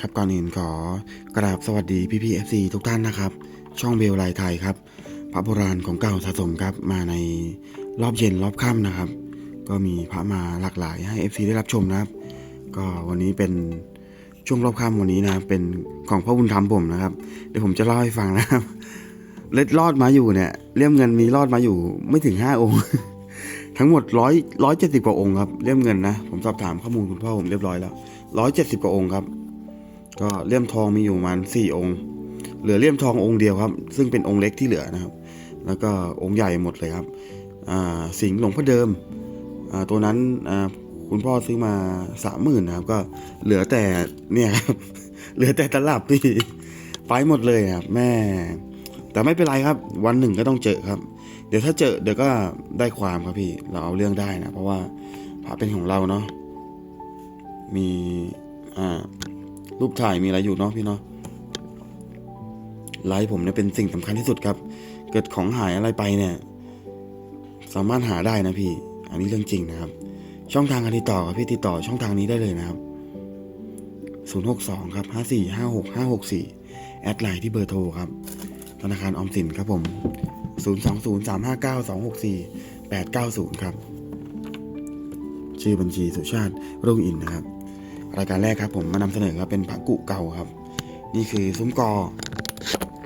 ครับก่อนอื่นขอกราบสวัสดีพี่พีเอฟซีทุกท่านนะครับ ช่องเบลไลไทยครับ พระโบราณของเก่าสะสมครับมาในรอบเย็นรอบค่ำนะครับ ก็มีพระมาหลากหลายให้ FC ได้รับชมนะครับ ก็วันนี้เป็นช่วงรอบค่ำวันนี้นะเป็นของพ่อบุญธรรมผมนะครับ เดี๋ยวผมจะเล่าให้ฟังนะครับเล็ดรอดมาอยู่เนี่ยเลี่ยมเงินมีรอดมาอยู่ไม่ถึงห้าองค์ ทั้งหมดร้อยร้อยเจ็ดสิบกว่าองค์ครับเลี่ยมเงินนะผมสอบถามข้อมูลคุณพ่อผมเรียบร้อยแล้วร้อยเจ็ดสิบกว่าองค์ครับ ก็เลี่ยมทองมีอยู่ประมาณสี่องค์ เหลือเลี่ยมทององค์เดียวครับ ซึ่งเป็นองค์เล็กที่เหลือนะครับ แล้วก็องค์ใหญ่หมดเลยครับสิงห์หลวงพ่อเดิมตัวนั้นคุณพ่อซื้อมาสามหมื่นนะครับ ก็เหลือแต่เนี่ยครับเหลือแต่ตลับพี่ไปหมดเลยครับแม่ แต่ไม่เป็นไรครับ วันหนึ่งก็ต้องเจอครับ เดี๋ยวถ้าเจอเดี๋ยวก็ได้ความครับพี่ เราเอาเรื่องได้นะ เพราะว่าพระเป็นของเราเนาะมีอ่า รูปถ่ายมีอะไรอยู่เนาะพี่เนาะไลฟ์ผมเนี่ยเป็นสิ่งสำคัญที่สุดครับ เกิดของหายอะไรไปเนี่ย สามารถหาได้นะพี่ อันนี้เรื่องจริงนะครับ ช่องทางการติดต่อครับพี่ติดต่อช่องทางนี้ได้เลยนะครับ 062 ครับ 5456 564 แอดไลน์ที่เบอร์โทรครับ ธนาคารออมสินครับผม 020-359-264-890 ครับ ชื่อบัญชีสุชาติรุ่งอินนะครับ รายการแรกครับผมมานำเสนอครับเป็นพระกุเก่าครับ นี่คือซุ้มกอ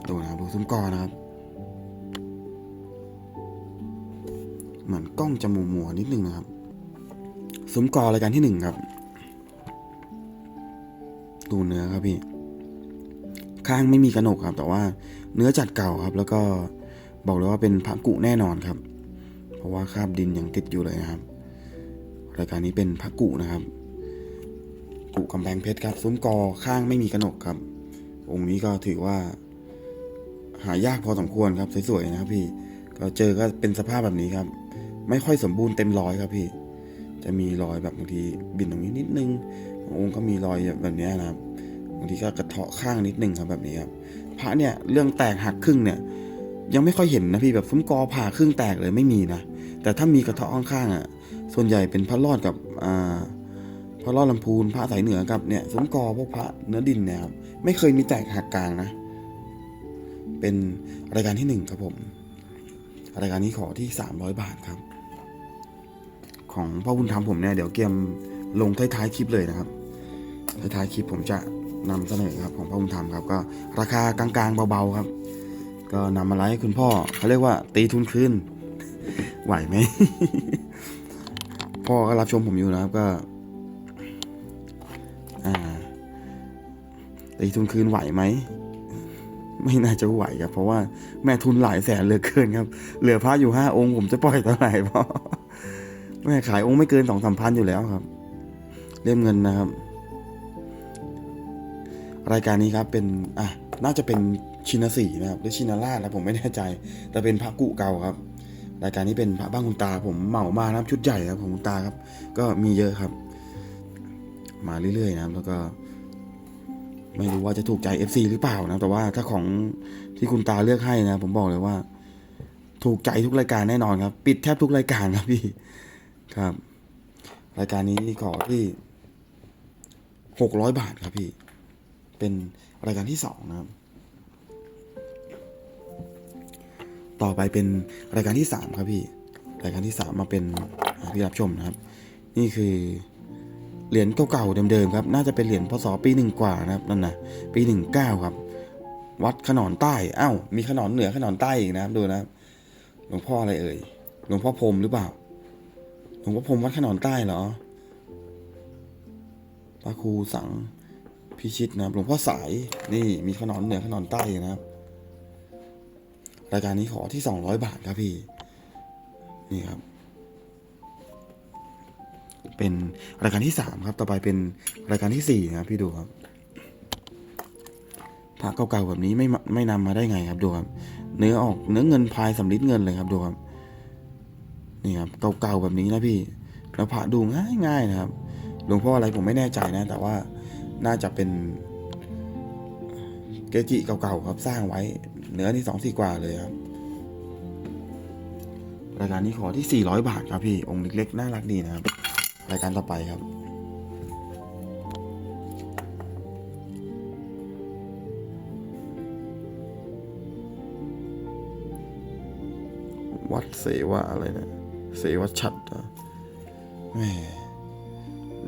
ดูนะครับดูซุ้มกอนะครับ เหมือนกล้องจะมัวมัวนิดนึงนะครับ ซุ้มกอรายการที่หนึ่งครับ ดูเนื้อครับพี่ ข้างไม่มีกระหนกครับ แต่ว่าเนื้อจัดเก่าครับ แล้วก็บอกเลยว่าเป็นพระกุแน่นอนครับ เพราะว่าคราบดินยังติดอยู่เลยนะครับ รายการนี้เป็นพระกุนะครับ กุกำแพงเพชรครับ ซุ้มกอข้างไม่มีกระหนกครับ องค์นี้ก็ถือว่า หายากพอสมควรครับสวยๆนะครับพี่ก็เจอก็เป็นสภาพแบบนี้ครับ ไม่ค่อยสมบูรณ์เต็มร้อยครับพี่ จะมีรอยแบบบางทีบินตรงนี้นิดนึงบางองค์ก็มีรอยแบบนี้นะครับบางทีก็กระเทาะข้างนิดนึงครับแบบนี้ครับ พระเนี่ยเรื่องแตกหักครึ่งเนี่ย ยังไม่ค่อยเห็นนะพี่แบบซุ้มกอผ่าครึ่งแตกเลยไม่มีนะแต่ถ้ามีกระเทาะข้างๆอะส่วนใหญ่เป็นพระรอดกับอ่า พระรอดลำพูนพระสายเหนือกับเนี่ยซุ้มกอพวกพระเนื้อดินเนี่ยครับไม่เคยมีแตกหักกลางนะ เป็นรายการที่หนึ่งครับผม รายการนี้ขอที่300บาทครับ ของพ่อบุญธรรมผมเนี่ยเดี๋ยวเกมลงท้ายๆคลิปเลยนะครับท้ายๆคลิปผมจะนำเสนอครับของพ่อบุญธรรมครับก็ราคากลางๆเบาๆครับ ก็นำมาไลฟ์ให้คุณพ่อเขาเรียกว่าตีทุนคืนไหวไหมพ่อก็รับชมผมอยู่นะครับก็ แตีทุนคืนไหวไหมไม่น่าจะไหวครับ เพราะว่าแม่ทุนหลายแสนเหลือเกินครับ เหลือพระอยู่ห้าองค์ผมจะปล่อยเท่าไหร่พ่อแม่ขายองค์ไม่เกินสองสามพันอยู่แล้วครับ เล่มเงินนะครับ รายการนี้ครับเป็นอะน่าจะเป็นชินสีนะครับหรือชินาราชนะผมไม่แน่ใจ แต่เป็นพระกุเก่าครับ รายการนี้เป็นพระบ้านคุณตา ผมเหมามานะครับชุดใหญ่ครับของคุณตาครับ ก็มีเยอะครับ มาเรื่อยๆนะครับ แล้วก็ ไม่รู้ว่าจะถูกใจ FC หรือเปล่านะ แต่ว่าถ้าของที่คุณตาเลือกให้นะ ผมบอกเลยว่า ถูกใจทุกรายการแน่นอนครับ ปิดแทบทุกรายการครับพี่ ครับ รายการนี้ขอที่หกร้อยบาทครับพี่ เป็นรายการที่สองนะครับ ต่อไปเป็นรายการที่สามครับพี่ รายการที่สามมาเป็นที่รับชมนะครับ นี่คือ เหรียญเก่าๆเดิมๆครับน่าจะเป็นเหรียญพศปีหนึ่งกว่านะครับนั่นนะปีหนึ่งเก้าครับ วัดขนอนใต้อ้าวมีขนอนเหนือขนอนใต้อีกนะครับดูนะหลวงพ่ออะไรเอ่ยหลวงพ่อพรมหรือเปล่าหลวงพ่อพรมวัดขนอนใต้เหรอพระครูสังพิชิตนะครับหลวงพ่อสายนี่มีขนอนเหนือขนอนใต้นะครับ รายการนี้ขอที่สองร้อยบาทครับพี่ นี่ครับ เป็นรายการที่สามครับ ต่อไปเป็นรายการที่สี่นะครับพี่ดูครับพระเก่าๆแบบนี้ไม่ไม่นำมาได้ไงครับดูครับ เนื้อออกเนื้อเงินพายสำลิดเงินเลยครับดูครับนี่ครับเก่าๆแบบนี้นะพี่แล้วพระดูง่ายๆนะครับหลวงพ่ออะไรผมไม่แน่ใจนะ แต่ว่าน่าจะเป็นเกจิเก่าๆครับสร้างไว้ เนื้อนี่สองสี่กว่าเลยครับรายการนี้ขอที่ 400 บาทครับพี่ องค์เล็กๆ น่ารักดีนะครับ รายการต่อไปครับ วัดเสวะอะไรเนะเสวะชัดอแหม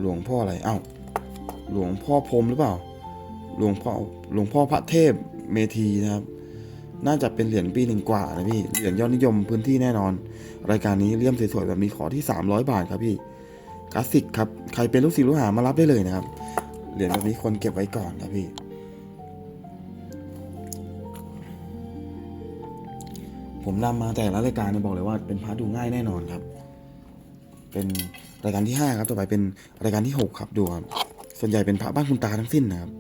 หลวงพ่ออะไรเอ้าหลวงพ่อพรมหรือเปล่า หลวงพ่อหลวงพ่อพระเทพเมธีนะครับ น่าจะเป็นเหรียญปีหนึ่งกว่านะพี่ เหรียญยอดนิยมพื้นที่แน่นอน รายการนี้เลี่ยมสวยๆแบบนี้ขอที่ 300 บาทครับพี่ ลาสสิกครับใครเป็นลูกศิษย์ลูกหามารับได้เลยนะครับเหรียญแบบนี้คนเก็บไว้ก่อนครับพี่ผมนำมาแต่ละรายการเนี่ยบอกเลยว่าเป็นพาร์ทดูง่ายแน่นอนครับ เป็นรายการที่ 5 ครับ ต่อไปเป็นรายการที่ 6 ครับดูครับ ส่วนใหญ่เป็นพระบ้านคุณตาทั้งสิ้นนะครับ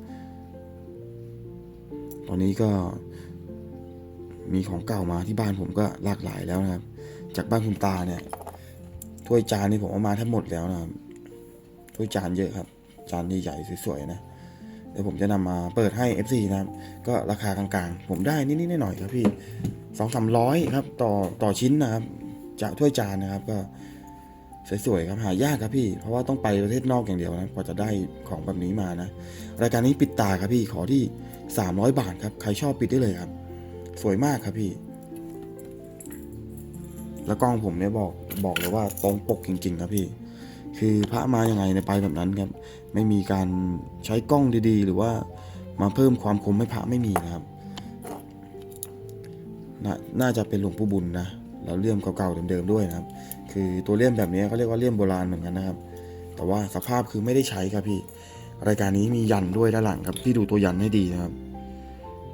ตอนนี้ก็มีของเก่ามาที่บ้านผมก็หลากหลายแล้วนะครับ จากบ้านคุณตาเนี่ย ถ้วยจานนี่ผมเอามาแทบหมดแล้วนะครับถ้วยจานเยอะครับ จานใหญ่ๆสวยๆนะเดี๋ยวผมจะนำมาเปิดให้ FC นะครับ ก็ราคากลางๆ ผมได้นิดๆหน่อยๆครับพี่สองสามร้อยครับ ต่อต่อชิ้นนะครับ จากถ้วยจานนะครับ ก็สวยๆครับหายากครับพี่ เพราะว่าต้องไปประเทศนอกอย่างเดียวนะกว่าจะได้ของแบบนี้มานะ รายการนี้ปิดตาครับพี่ขอที่ 300 บาทครับ ใครชอบปิดได้เลยครับ สวยมากครับพี่ แล้วกล้องผมเนี่ยบอกบอกเลยว่าตรงปกจริง ๆ ครับพี่ คือพระมายังไงเนี่ยไปแบบนั้นครับ ไม่มีการใช้กล้องดีๆ หรือว่ามาเพิ่มความคมให้พระไม่มีนะครับนน่าจะเป็นหลวงปู่บุญนะแล้วเลี่ยมเก่าๆเดิมๆด้วยนะครับ คือตัวเลี่ยมแบบนี้เขาเรียกว่าเลี่ยมโบราณเหมือนกันนะครับ แต่ว่าสภาพคือไม่ได้ใช้ครับพี่ รายการนี้มียันด้วยด้านหลังครับพี่ดูตัวยันให้ดีนะครับ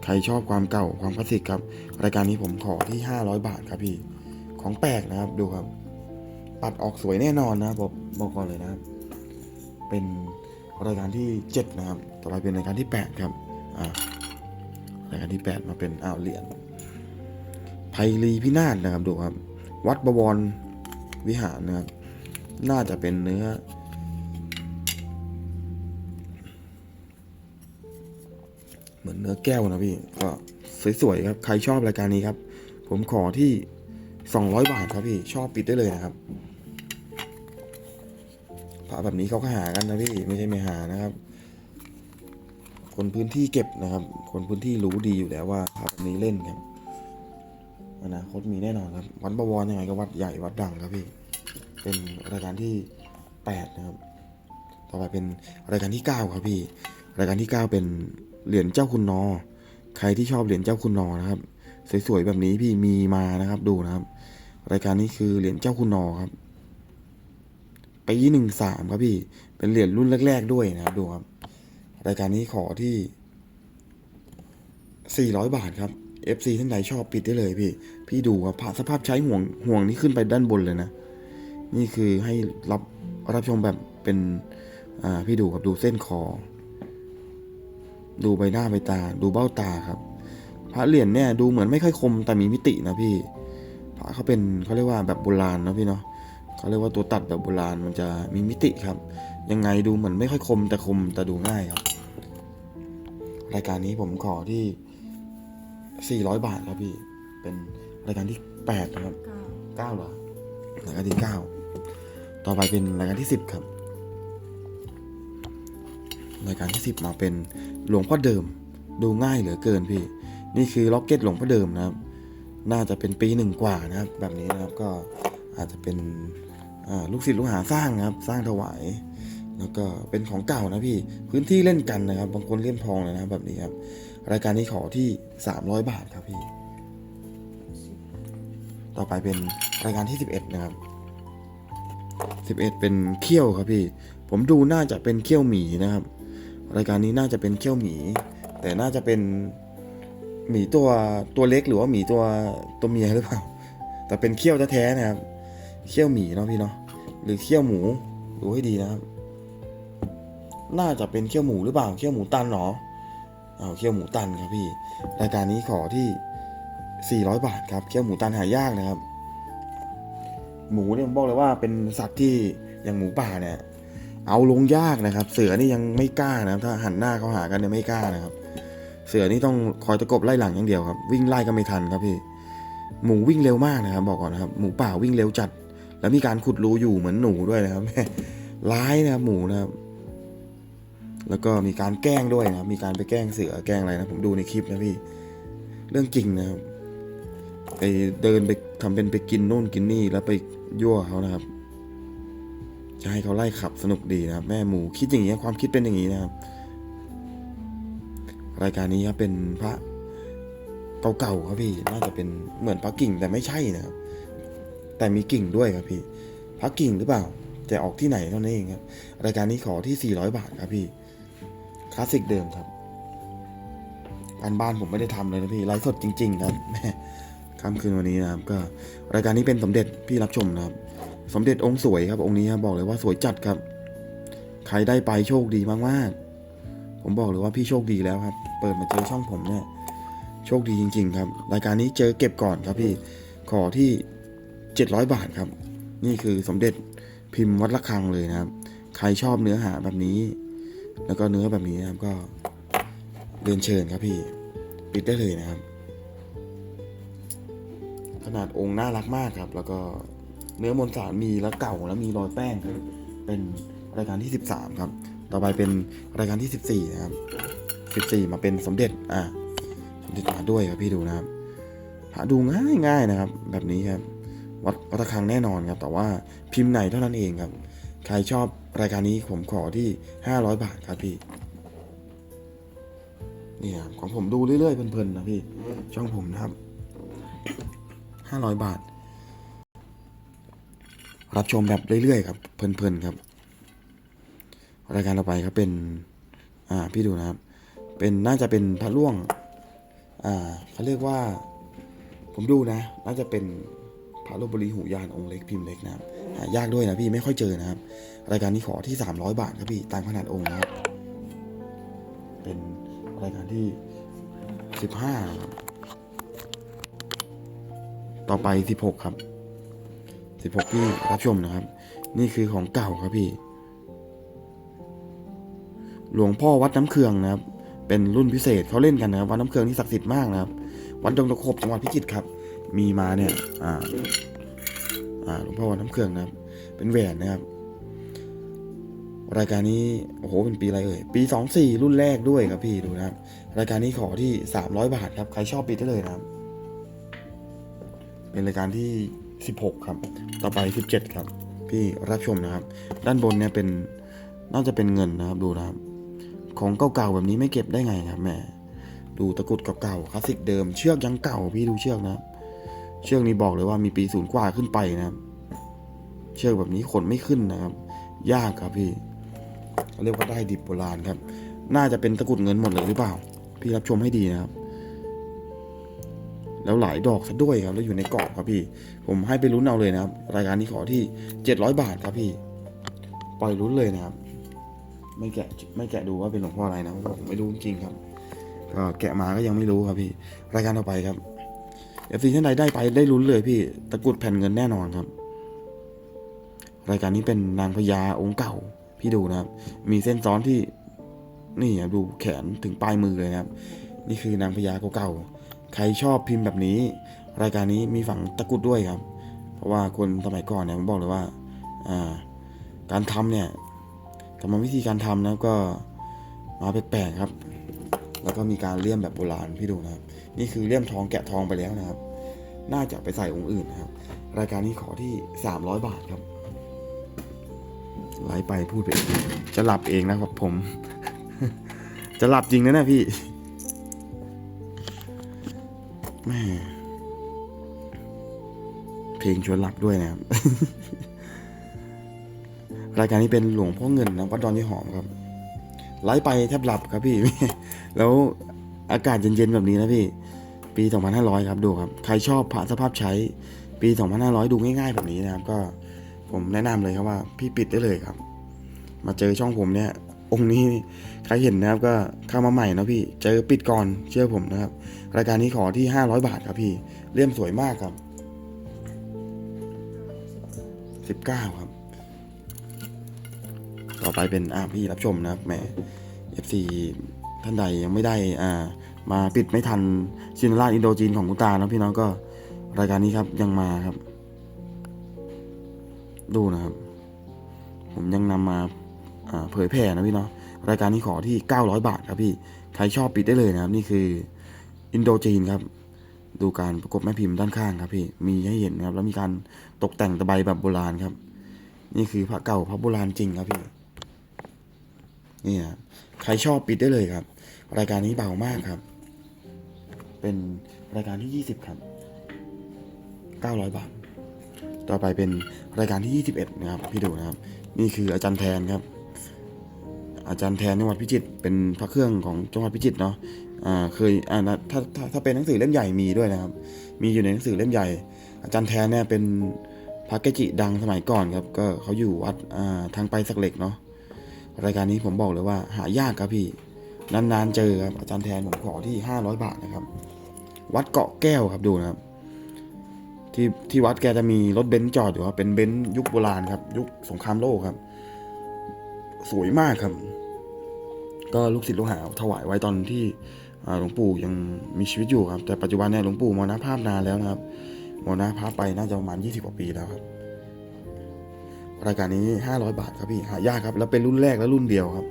ใครชอบความเก่าความคลาสสิกครับ รายการนี้ผมขอที่ 500 บาทครับพี่ ของแปลกนะครับดูครับ ปัดออกสวยแน่นอนนะครับบอกบอกก่อนเลยนะครับ เป็นรายการที่ 7 นะครับ ต่อไปเป็นรายการที่ 8 ครับอ่ารายการที่ 8 มาเป็นอ้าวเหรียญไพลีพินาศนะครับดูครับ วัดบวรวิหารนะครับ น่าจะเป็นเนื้อ เหมือนเนื้อแก้วนะพี่ก็สวยๆครับ ใครชอบรายการนี้ครับ ผมขอที่ 200 บาทครับพี่ ชอบปิดได้เลยนะครับพระแบบนี้เขาก็หากันนะพี่ไม่ใช่ไม่หานะครับ คนพื้นที่เก็บนะครับ คนพื้นที่รู้ดีอยู่แล้วว่าพระแบบนี้เล่นครับอนาคตมีแน่นอนครับ วัดบวรยังไงก็วัดใหญ่วัดดังครับพี่ เป็นรายการที่ 8 นะครับ ต่อไปเป็นรายการที่ 9 ครับพี่ รายการที่ 9 เป็นเหรียญเจ้าคุณนอ ใครที่ชอบเหรียญเจ้าคุณนอนะครับ สวยๆแบบนี้พี่มีมานะครับดูนะครับ รายการนี้คือเหรียญเจ้าคุณนอครับปีหนึ่งสามครับพี่ เป็นเหรียญรุ่นแรก ๆ ด้วยนะครับดูครับ รายการนี้ขอที่400บาทครับ FC ท่านใดชอบปิดได้เลยพี่ พี่ดูครับสภาพใช้ห่วงห่วงนี้ขึ้นไปด้านบนเลยนะ นี่คือให้รับรับชมแบบเป็น อ่า พี่ดูครับดูเส้นคอ ดูใบหน้าใบตา ดูเบ้าตาครับ พระเหรียญเนี่ยดูเหมือนไม่ค่อยคมแต่มีมิตินะพี่ พระเขาเป็นเขาเรียกว่าแบบโบราณนะพี่เนาะเขาเรียกว่าตัวตัดแบบโบราณมันจะมีมิติครับ ยังไงดูเหมือนไม่ค่อยคมแต่คมแต่ดูง่ายครับ รายการนี้ผมขอที่ 400 บาทครับพี่ เป็นรายการที่8นะครับ9เหรอรายการที่ 9 ต่อไปเป็นรายการที่ 10 ครับรายการที่ 10 มาเป็นหลวงพ่อเดิม ดูง่ายเหลือเกินพี่ นี่คือล็อกเก็ตหลวงพ่อเดิมนะครับ น่าจะเป็นปีหนึ่งกว่านะครับ แบบนี้นะครับก็อาจจะเป็นลูกศิษย์ลูกหาสร้างนะครับ สร้างถวาย แล้วก็เป็นของเก่านะพี่ พื้นที่เล่นกันนะครับ บางคนเล่นทองเลยนะแบบนี้ครับ รายการนี้ขอที่ 300 บาทครับพี่ ต่อไปเป็นรายการที่ 11 นะครับ 11 เป็นเขี้ยวครับพี่ ผมดูน่าจะเป็นเขี้ยวหมีนะครับ รายการนี้น่าจะเป็นเขี้ยวหมี แต่น่าจะเป็น หมีตัวตัวเล็กหรือว่าหมีตัวตัวเมียหรือเปล่า แต่เป็นเขี้ยวแท้ๆนะครับ เขี้ยวหมีเนาะพี่เนาะ หรือเขี้ยวหมู ดูให้ดีนะครับ น่าจะเป็นเขี้ยวหมูหรือเปล่า เขี้ยวหมูตันเหรออ้าเขี้ยวหมูตันครับพี่ รายการนี้ขอที่ 400 บาทครับ เขี้ยวหมูตันหายากนะครับ หมูเนี่ยผมบอกเลยว่าเป็นสัตว์ที่อย่างหมูป่าเนี่ย เอาลงยากนะครับ เสือนี่ยังไม่กล้านะครับ ถ้าหันหน้าเขาหากันเนี่ยไม่กล้านะครับ เสือนี่ต้องคอยตะกบไล่หลังอย่างเดียวครับ วิ่งไล่ก็ไม่ทันครับพี่ หมูวิ่งเร็วมากนะครับ บอกก่อนนะครับ หมูป่าวิ่งเร็วจัด แล้วมีการขุดรูอยู่เหมือนหนูด้วยนะครับร้ายนะครับหมูนะครับ แล้วก็มีการแกล้งด้วยนะครับ มีการไปแกล้งเสือแกล้งอะไรนะผมดูในคลิปนะพี่ เรื่องจริงนะครับไปเดินไปทำเป็นไปกินโน่นกินนี่แล้วไปยั่วเขานะครับจะให้เขาไล่ขับสนุกดีนะครับ แม่หมูคิดอย่างนี้ความคิดเป็นอย่างนี้นะครับ รายการนี้ครับเป็นพระเก่าๆครับพี่น่าจะเป็นเหมือนพระกิ่งแต่ไม่ใช่นะครับ แต่มีกิ่งด้วยครับพี่พระกิ่งหรือเปล่าแต่ออกที่ไหนเท่านั้นเองครับ รายการนี้ขอที่ 400 บาทครับพี่คลาสสิกเดิมครับการบ้านผมไม่ได้ทำเลยนะพี่ไลฟ์สดจริง ๆ ครับแม่ค่ำคืนวันนี้นะครับ ก็รายการนี้เป็นสมเด็จพี่รับชมนะครับ สมเด็จองค์สวยครับ องค์นี้ครับบอกเลยว่าสวยจัดครับ ใครได้ไปโชคดีมากๆ ผมบอกเลยว่าพี่โชคดีแล้วครับ เปิดมาเจอช่องผมเนี่ย โชคดีจริง ๆ ครับ รายการนี้เจอเก็บก่อนครับพี่ ขอที่ 700 บาทครับ นี่คือสมเด็จพิมพ์วัดระฆังเลยนะครับ ใครชอบเนื้อหาแบบนี้ แล้วก็เนื้อแบบนี้นะครับก็เรียนเชิญครับพี่ ปิดได้เลยนะครับ ขนาดองค์น่ารักมากครับ แล้วก็เนื้อมวลสารมีแล้วเก่าแล้วมีรอยแป้งครับ เป็นรายการที่ 13 ครับ ต่อไปเป็นรายการที่ 14 นะครับ 14 มาเป็นสมเด็จ อะสมเด็จมาด้วยครับพี่ดูนะครับหาดูง่ายง่ายๆนะครับ แบบนี้ครับ วัดวัดระฆังแน่นอนครับ แต่ว่าพิมพ์ไหนเท่านั้นเองครับ ใครชอบรายการนี้ผมขอที่ 500 บาทครับพี่นี่ครับของผมดูเรื่อยๆเพลินๆนะพี่ ช่องผมนะครับ 500 บาท รับชมแบบเรื่อยๆครับ เพลินๆครับ รายการต่อไปครับเป็น อ่า พี่ดูนะครับ เป็นน่าจะเป็นพระล่วง อ่าเขาเรียกว่า ผมดูนะ น่าจะเป็นพระลบบุรีหูยานองค์เล็กพิมพ์เล็กนะครับหายากด้วยนะพี่ไม่ค่อยเจอนะครับ รายการนี้ขอที่ 300 บาทครับพี่ตามขนาดองค์นะครับ เป็นรายการที่ 15ครับต่อไป 16 ครับ 16ที่รับชมนะครับ นี่คือของเก่าครับพี่ หลวงพ่อวัดน้ำเคืองนะครับ เป็นรุ่นพิเศษเขาเล่นกันนะครับวัดน้ำเคืองนี่ศักดิ์สิทธิ์มากนะครับ วัดดงตะขบจังหวัดพิจิตรครับ มีมาเนี่ยอ่าอ่าหลวงพ่อวัดน้ำเคืองนะครับ เป็นแหวนนะครับ รายการนี้โอ้โหเป็นปีอะไรเอ่ยปีสองสี่รุ่นแรกด้วยครับพี่ดูนะครับ รายการนี้ขอที่สามร้อยบาทครับใครชอบปิดได้เลยนะครับ เป็นรายการที่สิบหกครับ ต่อไปสิบเจ็ดครับ พี่รับชมนะครับ ด้านบนเนี่ยเป็นน่าจะเป็นเงินนะครับดูนะครับ ของเก่าๆแบบนี้ไม่เก็บได้ไงครับแม่ดูตะกรุดเก่าๆคลาสสิกเดิมเชือกยังเก่าพี่ดูเชือกนะเชือกนี้บอกเลยว่ามีปีศูนย์กว่าขึ้นไปนะเชือกแบบนี้ขนไม่ขึ้นนะครับ ยากครับพี่เรียกว่าได้ดิบโบราณครับ น่าจะเป็นตะกรุดเงินหมดเลยหรือเปล่า พี่รับชมให้ดีนะครับ แล้วหลายดอกซะด้วยครับ แล้วอยู่ในกรอบครับพี่ ผมให้ไปลุ้นเอาเลยนะครับ รายการนี้ขอที่เจ็ดร้อยบาทครับพี่ ปล่อยลุ้นเลยนะครับ ไม่แกะไม่แกะดูว่าเป็นหลวงพ่ออะไรนะผมไม่รู้จริงครับก็แกะมาก็ยังไม่รู้ครับพี่รายการต่อไปครับเอฟซีท่านใดได้ไปได้ลุ้นเลยพี่ตะกุดแผ่นเงินแน่นอนครับ รายการนี้เป็นนางพญาองค์เก่าพี่ดูนะครับ มีเส้นซ้อนที่นี่ครับดูแขนถึงปลายมือเลยนะครับ นี่คือนางพญาเก่าๆใครชอบพิมพ์แบบนี้ รายการนี้มีฝั่งตะกุดด้วยครับ เพราะว่าคนสมัยก่อนเนี่ยผมบอกเลยว่า อ่า การทำเนี่ย กรรมวิธีการทำนะก็มาแปลกๆครับ แล้วก็มีการเลี่ยมแบบโบราณพี่ดูนะครับ นี่คือเลี่ยมทองแกะทองไปแล้วนะครับ น่าจะไปใส่องค์อื่นนะครับ รายการนี้ขอที่ 300 บาทครับไลฟ์ไปพูดไปจะหลับเองนะครับผม จะหลับจริงนะเนะพี่แม่เพลงชวนหลับด้วยนะครับ รายการนี้เป็นหลวงพ่อเงินนะวัดดอนยี่หอมครับไลฟ์ไปแทบหลับครับพี่ แล้วอากาศเย็นๆแบบนี้นะพี่ ปี 2500 ครับดูครับ ใครชอบพระสภาพใช้ปี 2500 ดูง่าย ๆ แบบนี้นะครับ ก็ผมแนะนำเลยครับว่า พี่ปิดได้เลยครับ มาเจอช่องผมเนี่ย องค์นี้ใครเห็นนะครับก็เข้ามาใหม่นะพี่ เจอปิดก่อนเชื่อผมนะครับ รายการนี้ขอที่ 500 บาทครับพี่เลี่ยมสวยมากครับ 19 ครับ ต่อไปเป็นอ่าพี่รับชมนะครับแหม FC ท่านใดยังไม่ได้อ่ามาปิดไม่ทันซินราชอินโดจีนของคุณตานะพี่น้องก็รายการนี้ครับยังมาครับ ดูนะครับ ผมยังนำมาอ่าเผยแพร่นะพี่เนาะรายการนี้ขอที่ 900 บาทครับพี่ใครชอบปิดได้เลยนะครับ นี่คืออินโดจีนครับ ดูการประกบแม่พิมพ์ด้านข้างครับพี่มีให้เห็นนะครับ แล้วมีการตกแต่งตะไบแบบโบราณครับ นี่คือพระเก่าพระโบราณจริงครับพี่ นี่ครับใครชอบปิดได้เลยครับ รายการนี้เบามากครับ เป็นรายการที่ 20 ครับ 900 บาท ต่อไปเป็นรายการที่ 21 นะครับ พี่ดูนะครับ นี่คืออาจารย์แทนครับ อาจารย์แทนจังหวัดพิจิตรเป็นพระเครื่องของจังหวัดพิจิตรเนาะอ่าเคยอ่านะถ้าถ้าถ้าเป็นหนังสือเล่มใหญ่มีด้วยนะครับ มีอยู่ในหนังสือเล่มใหญ่ อาจารย์แทนเนี่ยเป็นพระเกจิดังสมัยก่อนครับ ก็เขาอยู่วัดอ่าทางไปสักเหล็กเนาะ รายการนี้ผมบอกเลยว่า หายากครับพี่ นานๆเจอครับอาจารย์แทนผมขอที่ 500 บาทนะครับ วัดเกาะแก้วครับดูนะครับ ที่ที่วัดแกจะมีรถเบนซ์จอดอยู่ครับเป็นเบนซ์ยุคโบราณครับ ยุคสงครามโลกครับ สวยมากครับ ก็ลูกศิษย์ลูกหาถวายไว้ตอนที่หลวงปู่ยังมีชีวิตอยู่ครับ แต่ปัจจุบันเนี่ยหลวงปู่มรณภาพนานแล้วนะครับมรณภาพไปน่าจะประมาณ 20กว่าปีแล้วครับ รายการนี้ 500 บาทครับพี่หายากครับ แล้วเป็นรุ่นแรกและรุ่นเดียวครับ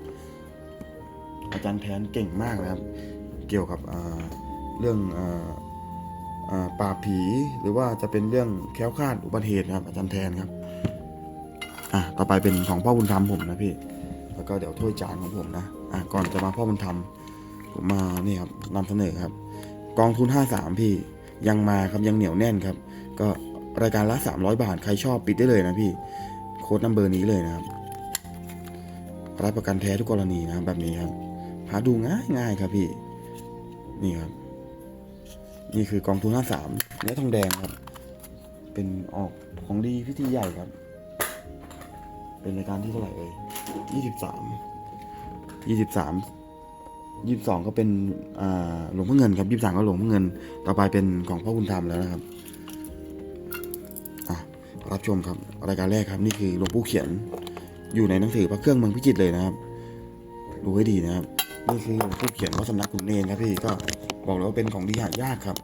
อาจารย์แทนเก่งมากนะครับ เกี่ยวกับเรื่องอ่าอ่าปราผีหรือว่าจะเป็นเรื่องแค้วคาดอุบัติเหตุนะครับ อาจารย์แทนครับอะต่อไปเป็นของพ่อบุญธรรมผมนะพี่ แล้วก็เดี๋ยวถ้วยจานของผมนะอะก่อนจะมาพ่อบุญธรรมผมมานี่ครับนำเสนอครับ กองทุน 53 พี่ยังมาครับยังเหนียวแน่นครับ ก็รายการละ 300 บาทใครชอบปิดได้เลยนะพี่ ค้ดนัมเบอร์นี้เลยนะครับรับประกันแท้ทุกกรณีนะครับแบบนี้ครับหาดูง่ายง่ายครับพี่ นี่ครับ นี่คือกองทุน53เนื้อทองแดงครับ เป็นออกของดีพิธีใหญ่ครับ เป็นรายการที่เท่าไหร่เอ่ยยี่สิบสามยี่สิบสามยี่สิบสองก็เป็นหลวงพ่อเงินครับยี่สิบสามก็หลวงพ่อเงิน ต่อไปเป็นของพ่อคุณธรรมแล้วนะครับ รับชมครับรายการแรกครับนี่คือหลวงปู่เขียนอยู่ในหนังสือพระเครื่องเมืองพิจิตรเลยนะครับ ดูให้ดีนะครับนี่คือหลวงปู่เขียนวัดสำนักขุนเนรครับพี่ก็บอกเลยว่าเป็นของดีหายากครับ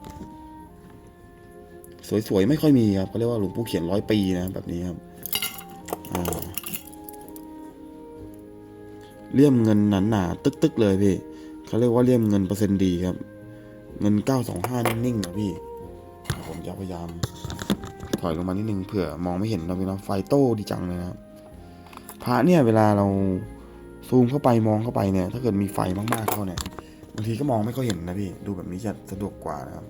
สวยๆไม่ค่อยมีครับเขาเรียกว่าหลวงปู่เขียนร้อยปีนะแบบนี้ครับเลี่ยมเงินหนาหนาๆตึกๆเลยพี่เขาเรียกว่าเลี่ยมเงินเปอร์เซ็นต์ดีครับ เงิน925นิ่งๆนะพี่ผมจะพยายาม ถอยลงมานิดนึงเผื่อมองไม่เห็นนะพี่เนาไฟโต้ดีจังเลยนะครับพระเนี่ยเวลาเราซูมเข้าไปมองเข้าไปเนี่ย ถ้าเกิดมีไฟมากๆเข้าเนี่ยบางทีก็มองไม่ค่อยเห็นนะพี่ดูแบบนี้จะสะดวกกว่านะครับ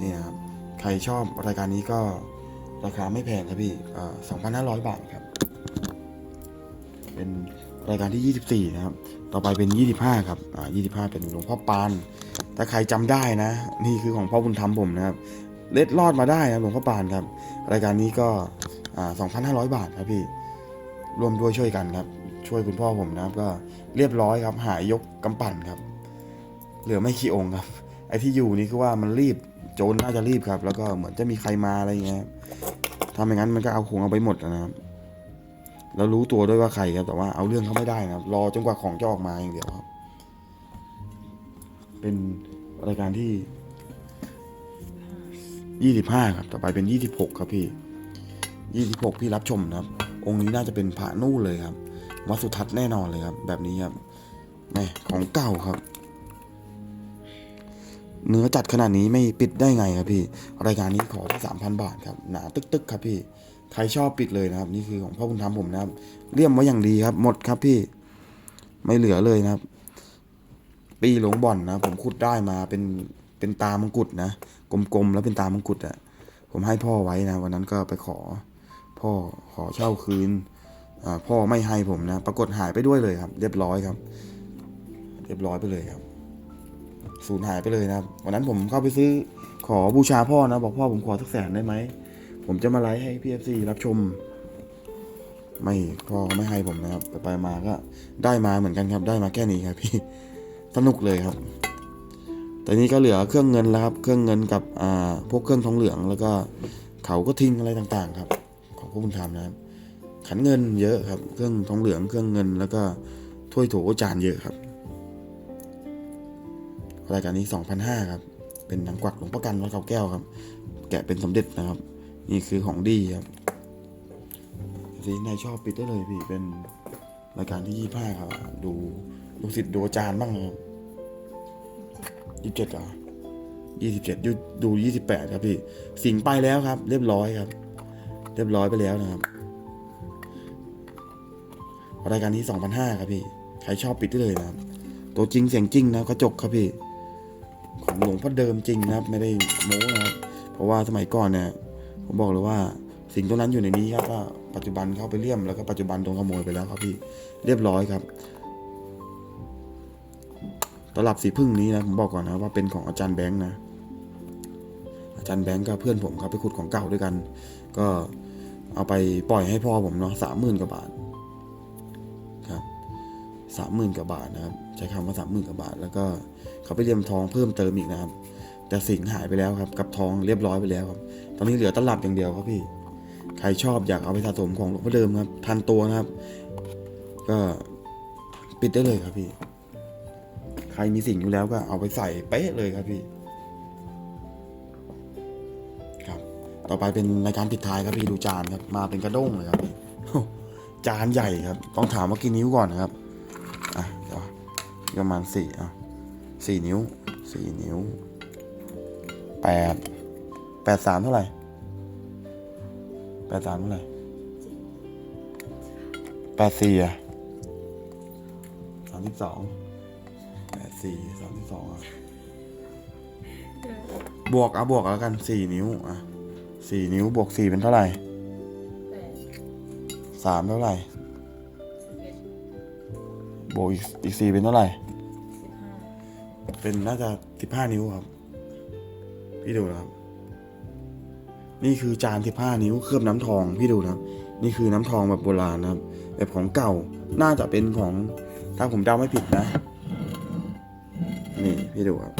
นี่นะครับใครชอบรายการนี้ก็ราคาไม่แพงครับพี่สอ่า2,500บาทครับ เป็นรายการที่ 24 นะครับ ต่อไปเป็น 25 ครับ อ่า 25 เป็นหลวงพ่อปาน ถ้าใครจำได้นะ นี่คือของพ่อบุญธรรมผมนะครับ เล็ดรอดมาได้นะหลวงพ่อปานครับ รายการนี้ก็อ่า2,500 บาทครับพี่รวมด้วยช่วยกันครับ ช่วยคุณพ่อผมนะครับ ก็เรียบร้อยครับ หายยกกำปั่นครับ เหลือไม่กี่องครับ ไอ้ที่อยู่นี่คือว่ามันรีบโจรน่าจะรีบครับ แล้วก็เหมือนจะมีใครมาอะไรเงี้ยครับถ้าไม่งั้นมันก็เอาคงเอาไปหมดนะครับแล้วรู้ตัวด้วยว่าใครครับ แต่ว่าเอาเรื่องเขาไม่ได้นะครับ รอจนกว่าของจะออกมาอย่างเดียวครับ เป็นรายการที่ ยี่สิบห้าครับ ต่อไปเป็นยี่สิบหกครับพี่ยี่สิบหกพี่รับชมนะครับ องค์นี้น่าจะเป็นพระนู่นเลยครับวัดสุทัศน์แน่นอนเลยครับ แบบนี้ครับแม่ของเก่าครับ เนื้อจัดขนาดนี้ไม่ปิดได้ไงครับพี่ รายการนี้ขอที่สามพันบาทครับ หนาตึกๆครับพี่ ใครชอบปิดเลยนะครับ นี่คือของพ่อบุญธรรมผมนะครับ เลี่ยมไว้อย่างดีครับ หมดครับพี่ ไม่เหลือเลยนะครับ ปีหลวงบ่อนนะ ผมขุดได้มาเป็น เป็นตามงกุฎนะกลมๆแล้วเป็นตามงกุฎอะผมให้พ่อไว้นะวันนั้นก็ไปขอ พ่อขอเช่าคืนอ่าพ่อไม่ให้ผมนะ ปรากฏหายไปด้วยเลยครับ เรียบร้อยครับ เรียบร้อยไปเลยครับสูญหายไปเลยนะครับวันนั้นผมเข้าไปซื้อขอบูชาพ่อนะ บอกพ่อผมขอสักแสนได้ไหมผมจะมาไลฟ์ให้พีเอฟซีรับชม ไม่พ่อไม่ให้ผมนะครับ ไปไปมาก็ได้มาเหมือนกันครับ ได้มาแค่นี้ครับพี่สนุกเลยครับ แต่นี้ก็เหลือเครื่องเงินแล้วครับ เครื่องเงินกับอ่าพวกเครื่องทองเหลืองแล้วก็เขาก็ทิ้งอะไรต่างๆ ครับ ของพวกคุณทำนะครับขันเงินเยอะครับ เครื่องทองเหลือง เครื่องเงิน แล้วก็ถ้วยโถจานเยอะครับ รายการนี้2,500ครับ เป็นหนังกวักหลวงพ่อกันวัดเขาแก้วครับ แกะเป็นสมเด็จนะครับ นี่คือของดีครับสีนายชอบปิดได้เลยพี่ เป็นรายการที่ยี่ห้าครับ ดูลูกศิษย์ดูอาจารย์บ้างครับ ยี่สิบเจ็ดเหรอยี่สิบเจ็ดดูยี่สิบแปดครับพี่ สิงไปแล้วครับ เรียบร้อยครับ เรียบร้อยไปแล้วนะครับ รายการที่สองพันห้าครับพี่ ใครชอบปิดได้เลยนะครับ ตัวจริงเสียงจริงนะกระจกครับพี่ ของหลวงพ่อเดิมจริงนะครับ ไม่ได้โม้นะครับ เพราะว่าสมัยก่อนเนี่ยผมบอกเลยว่าสิ่งตัวนั้นอยู่ในนี้ครับว่าปัจจุบันเข้าไปเลี่ยมแล้วก็ปัจจุบันโดนขโมยไปแล้วครับพี่ เรียบร้อยครับ ตลับสีพึ่งนี้นะผมบอกก่อนนะว่าเป็นของอาจารย์แบงค์นะ อาจารย์แบงค์กับเพื่อนผมครับไปขุดของเก่าด้วยกัน ก็เอาไปปล่อยให้พ่อผมเนาะสามหมื่นกว่าบาทครับสามหมื่นกว่าบาทนะครับใช้คำว่าสามหมื่นกว่าบาท แล้วก็เขาไปเรียมทองเพิ่มเติมอีกนะครับ แต่สิงหายไปแล้วครับ กับทองเรียบร้อยไปแล้วครับ ตอนนี้เหลือตลับอย่างเดียวครับพี่ ใครชอบอยากเอาไปสะสมของหลวงพ่อเดิมครับ ทันตัวนะครับ ก็ปิดได้เลยครับพี่ ใครมีสิ่งอยู่แล้วก็เอาไปใส่เป๊ะเลยครับพี่ ครับ ต่อไปเป็นรายการปิดท้ายครับพี่ดูจานครับมาเป็นกระด้งเลยครับพี่จานใหญ่ครับ ต้องถามว่ากี่นิ้วก่อนนะครับอะเดี๋ยวประมาณสี่อะสี่นิ้วสี่นิ้วแปดแปดสามเท่าไหร่แปดสามเท่าไหร่แปดสี่อะสามสิบสอง สี่สามสิบสองอะบวกเอาบวกแล้วกันสี่นิ้วอะสี่นิ้วบวกสี่เป็นเท่าไหร่แปดสามเท่าไหร่สิบเอ็ดบวกอีกอีกสี่เป็นเท่าไหร่สิบห้าเป็นน่าจะสิบห้านิ้วครับ พี่ดูนะครับ นี่คือจานสิบห้านิ้วเคลือบน้ำทองพี่ดูนะครับ นี่คือน้ำทองแบบโบราณนะครับ แบบของเก่าน่าจะเป็นของถ้าผมเดาไม่ผิดนะนี่ พี่ดูครับ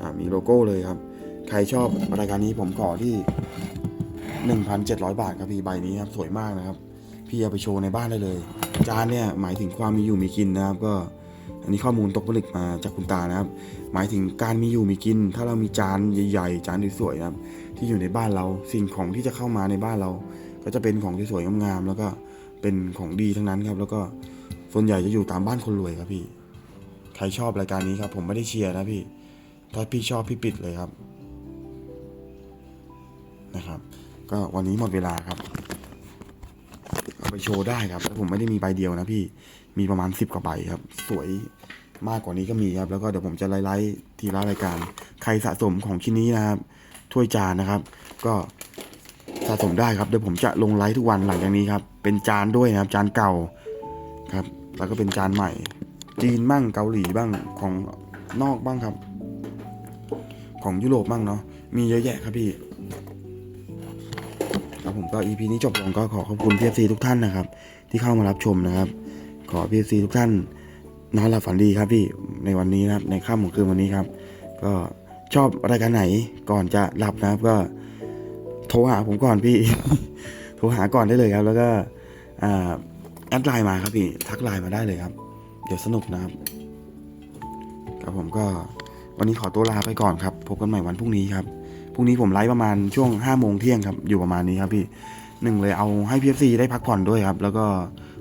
อ่ามีโลโก้เลยครับ ใครชอบรายการนี้ผมขอที่หนึ่งพันเจ็ดร้อยบาทครับพี่ใบนี้ครับสวยมากนะครับ พี่เอาไปโชว์ในบ้านได้เลย จานเนี่ยหมายถึงความมีอยู่มีกินนะครับ ก็อันนี้ข้อมูลตกผลึกมาจากคุณตานะครับ หมายถึงการมีอยู่มีกิน ถ้าเรามีจานใหญ่ๆ จานสวยๆนะครับ ที่อยู่ในบ้านเราสิ่งของที่จะเข้ามาในบ้านเรา ก็จะเป็นของที่สวยงามๆแล้วก็เป็นของดีทั้งนั้นครับ แล้วก็ส่วนใหญ่จะอยู่ตามบ้านคนรวยครับพี่ ใครชอบรายการนี้ครับ ผมไม่ได้เชียร์นะพี่ ถ้าพี่ชอบพี่ปิดเลยครับนะครับ ก็วันนี้หมดเวลาครับเอาไปโชว์ได้ครับแล้วผมไม่ได้มีใบเดียวนะพี่มีประมาณสิบกว่าใบครับ สวยมากกว่านี้ก็มีครับ แล้วก็เดี๋ยวผมจะไล่ๆทีละรายการ ใครสะสมของชิ้นนี้นะครับ ถ้วยจานนะครับ ก็สะสมได้ครับเดี๋ยวผมจะลงไลฟ์ทุกวันหลังจากนี้ครับ เป็นจานด้วยนะครับ จานเก่าครับ แล้วก็เป็นจานใหม่ จีนบ้างเกาหลีบ้างของนอกบ้างครับ ของยุโรปบ้างเนาะมีเยอะแยะครับพี่ครับผมก็ EP นี้จบลงก็ขอขอบคุณพีเอฟซีทุกท่านนะครับ ที่เข้ามารับชมนะครับ ขอพีเอฟซีทุกท่านนอนหลับฝันดีครับพี่ในวันนี้นะครับ ในค่ำของคืนวันนี้ครับ ก็ชอบรายการไหนก่อนจะหลับนะครับ ก็โทรหาผมก่อนพี่ โทรหาก่อนได้เลยครับ แล้วก็อ่าแอดไลน์มาครับพี่ทักไลน์มาได้เลยครับ เดี๋ยวสนุกนะครับ ครับผมก็วันนี้ขอตัวลาไปก่อนครับพบกันใหม่วันพรุ่งนี้ครับพรุ่งนี้ผมไลฟ์ประมาณช่วง5้าโมงเที่ยงครับอยู่ประมาณนี้ครับพี่หนึ่งเลยเอาให้พีเอฟซีได้พักผ่อนด้วยครับ แล้วก็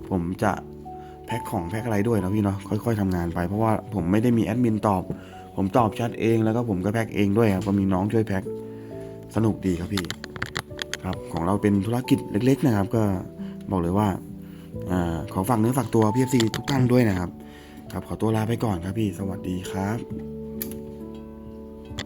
ผมจะแพ็คของแพ็คอะไรด้วยนะพี่เนาะค่อยๆทำงานไปเพราะว่าผมไม่ได้มีแอดมินตอบ ผมตอบแชทเองแล้วก็ผมก็แพ็คเองด้วยครับก็มีน้องช่วยแพ็คสนุกดีครับพี่ ครับของเราเป็นธุรกิจเล็ก ๆนะครับ ก็บอกเลยว่า อขอฝากเนื้อฝากตัวพีเอฟซีทุกท่านด้วยนะครับ ครับขอตัวลาไปก่อนครับพี่ สวัสดีครับ